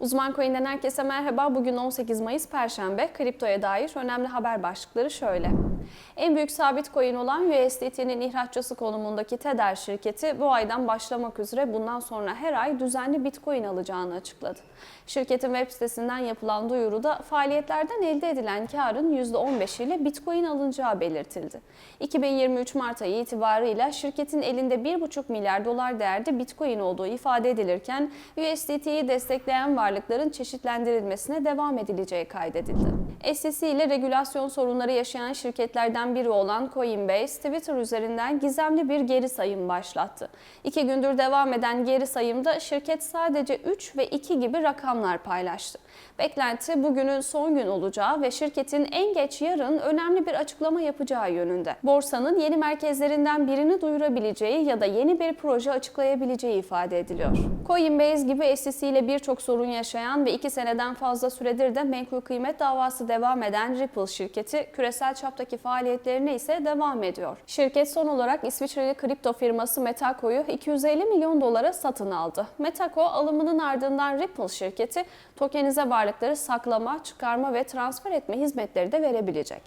Uzman Coin'den herkese merhaba. Bugün 18 Mayıs Perşembe. Kriptoya dair önemli haber başlıkları şöyle. En büyük sabit coin olan USDT'nin ihraççısı konumundaki Tether şirketi bu aydan başlamak üzere bundan sonra her ay düzenli Bitcoin alacağını açıkladı. Şirketin web sitesinden yapılan duyuruda faaliyetlerden elde edilen karın %15 ile Bitcoin alınacağı belirtildi. 2023 Mart ayı itibarıyla şirketin elinde 1,5 milyar dolar değerde Bitcoin olduğu ifade edilirken USDT'yi destekleyen varlıkların çeşitlendirilmesine devam edileceği kaydedildi. SEC ile regülasyon sorunları yaşayan şirketlerden biri olan Coinbase, Twitter üzerinden gizemli bir geri sayım başlattı. İki gündür devam eden geri sayımda şirket sadece 3 ve 2 gibi rakamlar paylaştı. Beklenti bugünün son gün olacağı ve şirketin en geç yarın önemli bir açıklama yapacağı yönünde. Borsanın yeni merkezlerinden birini duyurabileceği ya da yeni bir proje açıklayabileceği ifade ediliyor. Coinbase gibi SEC ile birçok sorun yaşayan ve 2 seneden fazla süredir de menkul kıymet davası devam eden Ripple şirketi küresel çaptaki faaliyetlerine ise devam ediyor. Şirket son olarak İsviçreli kripto firması Metaco'yu 250 milyon dolara satın aldı. Metaco alımının ardından Ripple şirketi tokenize varlıkları saklama, çıkarma ve transfer etme hizmetleri de verebilecek.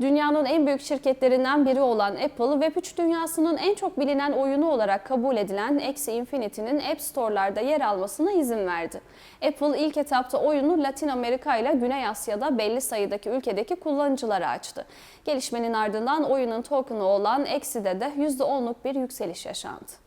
Dünyanın en büyük şirketlerinden biri olan Apple, Web3 dünyasının en çok bilinen oyunu olarak kabul edilen Axie Infinity'nin App Store'larda yer almasına izin verdi. Apple ilk etapta oyunu Latin Amerika ile Güney Asya'da belli sayıdaki ülkedeki kullanıcılara açtı. Gelişmenin ardından oyunun token'ı olan Axie'de de %10'luk bir yükseliş yaşandı.